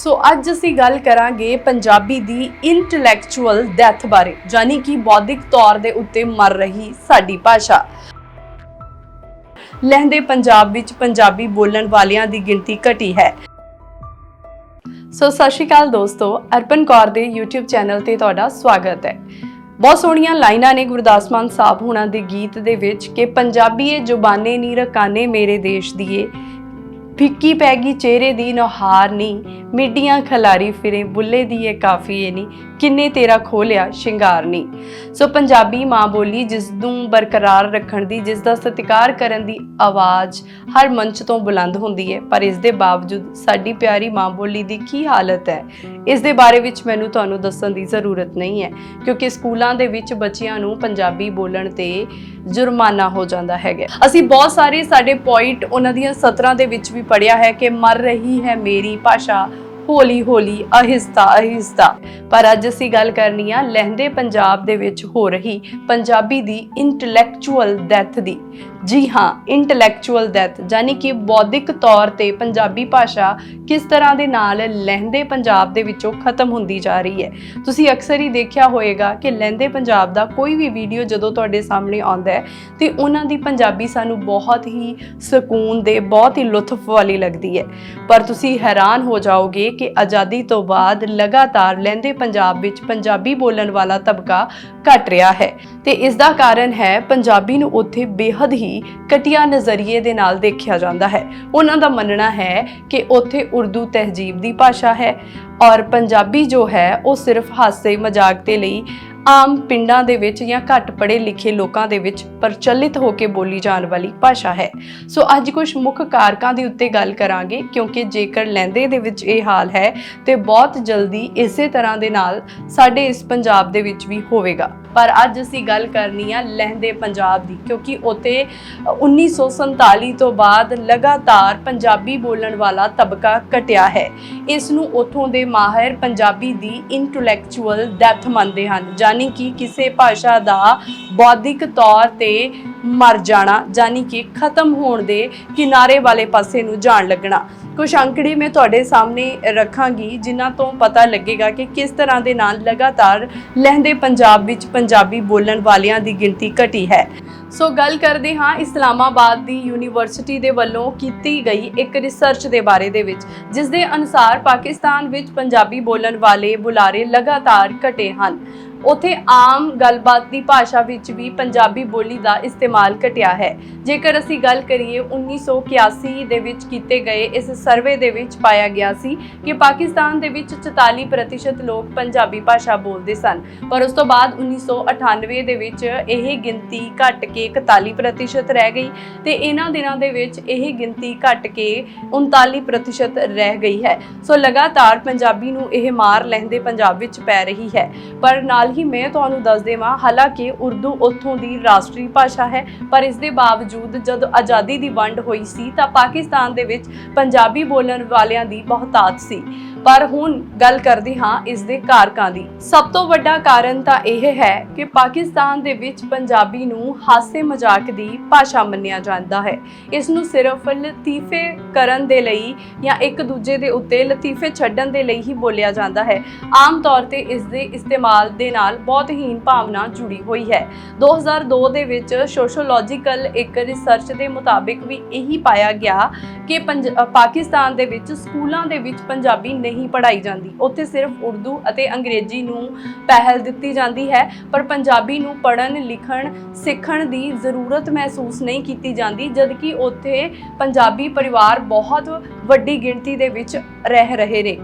ਸੋ ਅੱਜ ਅਸੀਂ ਗੱਲ ਕਰਾਂਗੇ ਪੰਜਾਬੀ ਦੀ ਇੰਟੈਲੈਕਚੁਅਲ ਡੈਥ ਬਾਰੇ ਯਾਨੀ ਕਿ ਬੌਧਿਕ ਤੌਰ ਦੇ ਉੱਤੇ ਮਰ ਰਹੀ ਸਾਡੀ ਭਾਸ਼ਾ। ਲਹਿੰਦੇ ਪੰਜਾਬ ਵਿੱਚ ਪੰਜਾਬੀ ਬੋਲਣ ਵਾਲਿਆਂ ਦੀ ਗਿਣਤੀ ਘਟੀ ਹੈ। ਸੋ ਸਤਿ ਸ਼੍ਰੀ ਅਕਾਲ ਦੋਸਤੋ, ਅਰਪਨ ਕੌਰ ਦੇ YouTube ਚੈਨਲ ਤੇ ਤੁਹਾਡਾ ਸਵਾਗਤ ਹੈ। ਬਹੁਤ ਸੋਹਣੀਆਂ ਲਾਈਨਾਂ ਨੇ ਗੁਰਦਾਸ ਮਾਨ ਸਾਹਿਬ ਹੁਣਾਂ ਦੇ ਗੀਤ ਦੇ ਵਿੱਚ ਕਿ ਪੰਜਾਬੀ ਏ ਜ਼ੁਬਾਨੇ ਨੀ ਰਕਾਨੇ ਮੇਰੇ ਦੇਸ਼ ਦੀਏ ਫਿੱਕੀ ਪੈ ਗਈ, ਚਿਹਰੇ ਦੀ ਨਹਾਰ ਨਹੀਂ ਮਿੱਡੀਆਂ ਖਲਾਰੀ ਫਿਰੇ, ਬੁੱਲੇ ਦੀ ਇਹ ਕਾਫੀ ਕਾਫੀਏ ਨਹੀਂ ਕਿੰਨੇ ਤੇਰਾ ਖੋਲਿਆ, ਸ਼ਿੰਗਾਰ ਨਹੀਂ ਸੋ ਪੰਜਾਬੀ ਮਾਂ ਬੋਲੀ ਜਿਸ ਨੂੰ ਬਰਕਰਾਰ ਰੱਖਣ ਦੀ, ਜਿਸ ਦਾ ਸਤਿਕਾਰ ਕਰਨ ਦੀ ਆਵਾਜ਼ ਹਰ ਮੰਚ ਤੋਂ ਬੁਲੰਦ ਹੁੰਦੀ ਹੈ। ਪਰ ਇਸ ਦੇ ਬਾਵਜੂਦ ਸਾਡੀ ਪਿਆਰੀ ਮਾਂ ਬੋਲੀ ਦੀ ਕੀ ਹਾਲਤ ਹੈ? ਇਸ ਦੇ ਬਾਰੇ ਵਿੱਚ ਮੈਨੂੰ ਤੁਹਾਨੂੰ ਦੱਸਣ ਦੀ ਜ਼ਰੂਰਤ ਨਹੀਂ ਹੈ, ਕਿਉਂਕਿ ਸਕੂਲਾਂ ਦੇ ਵਿੱਚ ਬੱਚਿਆਂ ਨੂੰ ਪੰਜਾਬੀ ਬੋਲਣ ਤੇ ਜੁਰਮਾਨਾ ਹੋ ਜਾਂਦਾ ਹੈਗਾ। ਅਸੀਂ ਬਹੁਤ ਸਾਰੇ ਸਾਡੇ ਪੁਆਇੰਟ ਉਹਨਾਂ ਦੀਆਂ ਸਤਰਾਂ ਦੇ ਵਿੱਚ ਵੀ ਪੜਿਆ ਹੈ ਕਿ ਮਰ ਰਹੀ ਹੈ ਮੇਰੀ ਭਾਸ਼ਾ। ਹੌਲੀ ਹੌਲੀ ਅਹਿਸਤਾ ਅਹਿਸਤਾ ਪਰ ਅੱਜ ਅਸੀਂ ਗੱਲ ਕਰਨੀ ਆ ਲਹਿੰਦੇ ਪੰਜਾਬ ਦੇ ਵਿੱਚ ਹੋ ਰਹੀ ਪੰਜਾਬੀ ਦੀ ਇੰਟੈਲੈਕਚੁਅਲ ਡੈਥ ਦੀ। ਜੀ ਹਾਂ ਇੰਟੈਲੈਕਚੁਅਲ ਡੈਥ ਯਾਨੀ ਕਿ ਬੌਧਿਕ ਤੌਰ ਤੇ ਪੰਜਾਬੀ ਭਾਸ਼ਾ ਕਿਸ ਤਰ੍ਹਾਂ ਦੇ ਨਾਲ ਲਹਿੰਦੇ ਪੰਜਾਬ ਦੇ ਵਿੱਚੋਂ ਖਤਮ ਹੁੰਦੀ ਜਾ ਰਹੀ ਹੈ। ਤੁਸੀਂ ਅਕਸਰ ਹੀ ਦੇਖਿਆ ਹੋਵੇਗਾ ਕਿ ਲਹਿੰਦੇ ਪੰਜਾਬ ਦਾ ਕੋਈ ਵੀ ਵੀਡੀਓ ਜਦੋਂ ਤੁਹਾਡੇ ਸਾਹਮਣੇ ਆਉਂਦਾ ਹੈ, ਤੇ ਉਹਨਾਂ ਦੀ ਪੰਜਾਬੀ ਸਾਨੂੰ ਬਹੁਤ ਹੀ ਸਕੂਨ ਦੇ, ਬਹੁਤ ਹੀ ਲੁਤਫ ਵਾਲੀ ਲੱਗਦੀ ਹੈ। ਪਰ ਤੁਸੀਂ ਹੈਰਾਨ ਹੋ ਜਾਓਗੇ ਕਿ ਆਜ਼ਾਦੀ ਤੋਂ ਬਾਅਦ ਲਗਾਤਾਰ ਲਹਿੰਦੇ ਪੰਜਾਬ ਵਿੱਚ ਪੰਜਾਬੀ ਬੋਲਣ ਵਾਲਾ ਤਬਕਾ ਘਟ ਰਿਹਾ ਹੈ ਤੇ ਇਸ ਦਾ ਕਾਰਨ ਹੈ ਪੰਜਾਬੀ ਨੂੰ ਉੱਥੇ ਬੇਹੱਦ ਹੀ ਘਟੀਆ ਨਜ਼ਰੀਏ ਦੇ ਨਾਲ ਦੇਖਿਆ ਜਾਂਦਾ ਹੈ। ਉਹਨਾਂ ਦਾ ਮੰਨਣਾ ਹੈ ਕਿ ਉੱਥੇ ਉਰਦੂ ਤਹਿਜੀਬ ਦੀ ਭਾਸ਼ਾ ਹੈ ਔਰ ਪੰਜਾਬੀ ਜੋ ਹੈ ਉਹ ਸਿਰਫ ਹਾਸੇ ਮਜ਼ਾਕ ਦੇ ਲਈ ਆਮ ਪਿੰਡਾਂ ਦੇ ਵਿੱਚ ਜਾਂ ਘੱਟ ਪੜ੍ਹੇ ਲਿਖੇ ਲੋਕਾਂ ਦੇ ਵਿੱਚ ਪ੍ਰਚਲਿਤ ਹੋ ਕੇ ਬੋਲੀ ਜਾਣ ਵਾਲੀ ਭਾਸ਼ਾ ਹੈ। ਸੋ ਅੱਜ ਕੁਝ ਮੁੱਖ ਕਾਰਕਾਂ ਦੇ ਉੱਤੇ ਗੱਲ ਕਰਾਂਗੇ, ਕਿਉਂਕਿ ਜੇਕਰ ਲਹਿੰਦੇ ਦੇ ਵਿੱਚ ਇਹ ਹਾਲ ਹੈ, ਤੇ ਬਹੁਤ ਜਲਦੀ ਇਸੇ ਤਰ੍ਹਾਂ ਦੇ ਨਾਲ ਸਾਡੇ ਇਸ ਪੰਜਾਬ ਦੇ ਵਿੱਚ ਵੀ ਹੋਵੇਗਾ। ਪਰ ਅੱਜ ਅਸੀਂ ਗੱਲ ਕਰਨੀ ਆ ਲਹਿੰਦੇ ਪੰਜਾਬ ਦੀ, ਕਿਉਂਕਿ ਉਤੇ 1947 ਤੋਂ ਬਾਅਦ ਲਗਾਤਾਰ ਪੰਜਾਬੀ ਬੋਲਣ ਵਾਲਾ ਤਬਕਾ ਘਟਿਆ ਹੈ। ਇਸ ਨੂੰ ਉਥੋਂ ਦੇ ਮਾਹਿਰ ਪੰਜਾਬੀ ਦੀ ਇੰਟੈਲੈਕਚੁਅਲ ਡੈਥ ਮੰਨਦੇ ਹਨ ਯਾਨੀ ਕਿ ਕਿਸੇ ਭਾਸ਼ਾ ਦਾ ਬੌਧਿਕ ਤੌਰ ਤੇ ਮਰ ਜਾਣਾ ਯਾਨੀ ਕਿ ਖਤਮ ਹੋਣ ਦੇ ਕਿਨਾਰੇ ਵਾਲੇ ਪਾਸੇ ਨੂੰ ਜਾਣ ਲੱਗਣਾ। ਕੁਝ ਅੰਕੜੇ ਮੈਂ ਤੁਹਾਡੇ ਸਾਹਮਣੇ ਰੱਖਾਂਗੀ, ਜਿਨ੍ਹਾਂ ਤੋਂ ਪਤਾ ਲੱਗੇਗਾ ਕਿ ਕਿਸ ਤਰ੍ਹਾਂ ਦੇ ਨਾਲ ਲਗਾਤਾਰ ਲਹਿੰਦੇ ਪੰਜਾਬ ਵਿੱਚ ਪੰਜਾਬੀ ਬੋਲਣ ਵਾਲਿਆਂ ਦੀ ਗਿਣਤੀ ਘਟੀ ਹੈ। ਸੋ ਗੱਲ ਕਰਦੇ ਹਾਂ ਇਸਲਾਮਾਬਾਦ ਦੀ ਯੂਨੀਵਰਸਿਟੀ ਦੇ ਵੱਲੋਂ ਕੀਤੀ ਗਈ ਇੱਕ ਰਿਸਰਚ ਦੇ ਬਾਰੇ ਦੇ ਵਿੱਚ ਜਿਸ ਦੇ ਅਨੁਸਾਰ ਪਾਕਿਸਤਾਨ ਵਿੱਚ ਪੰਜਾਬੀ ਬੋਲਣ ਵਾਲੇ ਬੁਲਾਰੇ ਲਗਾਤਾਰ ਘਟੇ ਹਨ। ਉਥੇ ਆਮ ਗੱਲਬਾਤ ਦੀ ਭਾਸ਼ਾ ਵਿੱਚ ਵੀ ਪੰਜਾਬੀ ਬੋਲੀ ਦਾ ਇਸਤੇਮਾਲ ਘਟਿਆ ਹੈ। ਜੇਕਰ ਅਸੀਂ ਗੱਲ ਕਰੀਏ 1981 ਦੇ ਵਿੱਚ ਕੀਤੇ ਗਏ ਇਸ ਸਰਵੇ ਦੇ ਵਿੱਚ ਪਾਇਆ ਗਿਆ ਸੀ ਕਿ ਪਾਕਿਸਤਾਨ ਦੇ ਵਿੱਚ 44% ਲੋਕ ਪੰਜਾਬੀ ਭਾਸ਼ਾ ਬੋਲਦੇ ਸਨ। ਪਰ ਉਸ ਤੋਂ ਬਾਅਦ 1998 ਦੇ ਵਿੱਚ ਇਹ ਗਿਣਤੀ ਘਟ ਕੇ 41% ਰਹਿ ਗਈ ਤੇ ਇਹਨਾਂ ਦਿਨਾਂ ਦੇ ਵਿੱਚ ਇਹ ਗਿਣਤੀ ਘਟ ਕੇ 39% ਰਹਿ ਗਈ ਹੈ। ਸੋ ਲਗਾਤਾਰ ਪੰਜਾਬੀ ਨੂੰ ਇਹ ਮਾਰ ਲੈਂਦੇ ਪੰਜਾਬ ਵਿੱਚ ਪੈ ਰਹੀ ਹੈ। ਪਰ ਨਾਲ ਹੀ ਮੈਂ ਤੁਹਾਨੂੰ ਦੱਸ ਦੇਵਾਂ, ਹਾਲਾਂਕਿ ਉਰਦੂ ਉੱਥੋਂ ਦੀ ਰਾਸ਼ਟਰੀ ਭਾਸ਼ਾ ਹੈ, ਪਰ ਇਸ ਦੇ ਬਾਵਜੂਦ ਜਦ ਆਜ਼ਾਦੀ ਦੀ ਵੰਡ ਹੋਈ ਸੀ ਤਾਂ ਪਾਕਿਸਤਾਨ ਦੇ ਵਿੱਚ ਪੰਜਾਬੀ ਬੋਲਣ ਵਾਲਿਆਂ ਦੀ ਬਹੁਤਾਤ ਸੀ। ਪਰ ਹੁਣ ਗੱਲ ਕਰਦੀ ਹਾਂ ਇਸ ਦੇ ਕਾਰਕਾਂ ਦੀ। ਸਭ ਤੋਂ ਵੱਡਾ ਕਾਰਨ ਤਾਂ ਇਹ ਹੈ ਕਿ ਪਾਕਿਸਤਾਨ ਦੇ ਵਿੱਚ ਪੰਜਾਬੀ ਨੂੰ ਹਾਸੇ ਮਜ਼ਾਕ ਦੀ ਭਾਸ਼ਾ ਮੰਨਿਆ ਜਾਂਦਾ ਹੈ। ਇਸ ਨੂੰ ਸਿਰਫ ਲਤੀਫੇ ਕਰਨ ਦੇ ਲਈ ਜਾਂ ਇੱਕ ਦੂਜੇ ਦੇ ਉੱਤੇ ਲਤੀਫੇ ਛੱਡਣ ਦੇ ਲਈ ਹੀ ਬੋਲਿਆ ਜਾਂਦਾ ਹੈ। ਆਮ ਤੌਰ ਤੇ ਇਸ ਦੇ ਇਸਤੇਮਾਲ ਦੇ ਨਾਲ ਬਹੁਤ ਹੀਨ ਭਾਵਨਾ ਜੁੜੀ ਹੋਈ ਹੈ। 2002 ਦੇ ਵਿੱਚ ਸੋਸ਼ੋਲੋਜੀਕਲ ਇੱਕ ਰਿਸਰਚ ਦੇ ਮੁਤਾਬਿਕ ਵੀ ਇਹੀ ਪਾਇਆ ਗਿਆ ਕਿ ਪੰਜ- ਪਾਕਿਸਤਾਨ ਦੇ ਵਿੱਚ ਸਕੂਲਾਂ ਦੇ ਵਿੱਚ ਪੰਜਾਬੀ ਨਹੀਂ ਪੜ੍ਹਾਈ ਜਾਂਦੀ। ਉੱਥੇ ਸਿਰਫ ਉਰਦੂ ਅਤੇ ਅੰਗਰੇਜ਼ੀ ਨੂੰ ਪਹਿਲ ਦਿੱਤੀ ਜਾਂਦੀ ਹੈ, ਪਰ ਪੰਜਾਬੀ ਨੂੰ ਪੜ੍ਹਨ, ਲਿਖਣ, ਸਿੱਖਣ ਦੀ ਜ਼ਰੂਰਤ ਮਹਿਸੂਸ ਨਹੀਂ ਕੀਤੀ ਜਾਂਦੀ, ਜਦਕਿ ਉੱਥੇ ਪੰਜਾਬੀ ਪਰਿਵਾਰ ਬਹੁਤ ਵੱਡੀ ਗਿਣਤੀ ਦੇ ਵਿੱਚ ਰਹਿ ਰਹੇ ਨੇ।